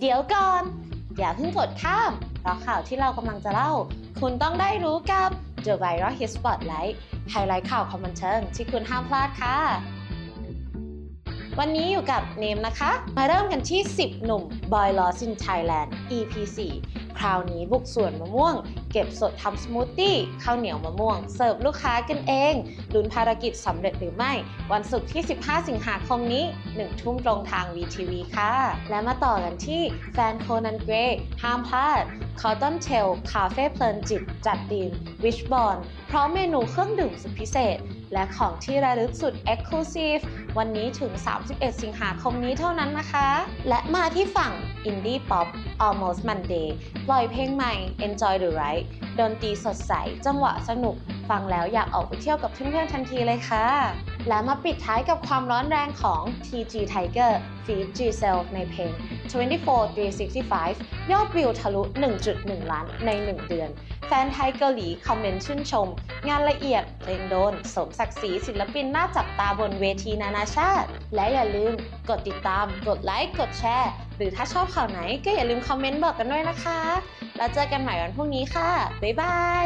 เดี๋ยวก่อน อย่าเพิ่งกดข้าม เพราะข่าวที่เรากำลังจะเล่า คุณต้องได้รู้กับ The Viral Hit Spotlight ไฮไลท์ข่าวความบันเทิงที่คุณห้ามพลาดค่ะ วันนี้อยู่กับเนมนะคะ มาเริ่มกันที่ 10 หนุ่ม Boy Lost in Thailand EP 4 คราวนี้บุกสวนมะม่วง เก็บสดทำสมูทตี้ข้าวเหนียวมะม่วง เสิร์ฟลูกค้ากันเองลุ้นภารกิจสำเร็จหรือไม่ วันศุกร์ที่ 15 สิงหาคมนี้ 1 ทุ่มตรงทาง VTV ค่ะ และมาต่อกันที่แฟนโคนันเกรย์ห้ามพลาด Cotton Tail คาเฟ่เพลินจิตจัดทีม Wishbone พร้อมเมนูเครื่องดื่มสุดพิเศษ และของที่ระลึกสุด Exclusive วันนี้ถึง 31 สิงหาคมนี้เท่านั้นนะคะ และมาที่ฝั่ง Indie Pop Almost Monday ปล่อยเพลงใหม่ Enjoy the Ride ดนตรีสดใส จังหวะสนุก ฟังแล้วอยากออกไปเที่ยวกับเพื่อนๆทันทีเลยค่ะ และมาปิดท้ายกับความร้อนแรงของ TG Tiger feat. G c e l ในเพลง 24 365 ยอดวิวทะลุ 1.1 ล้านใน 1 เดือน แฟนไทยเกาหลีคอมเมนต์ชื่นชม งานละเอียดเพลงโดน สมศักดิ์ศรีศิลปินน่าจับตาบนเวทีนานาชาติ และอย่าลืมกดติดตาม กดไลค์ กดแชร์ หรือถ้าชอบข่าวไหนก็อย่าลืมคอมเมนต์บอกกันด้วยนะคะ แล้วเจอกันใหม่วันพรุ่งนี้ค่ะ บ๊ายบาย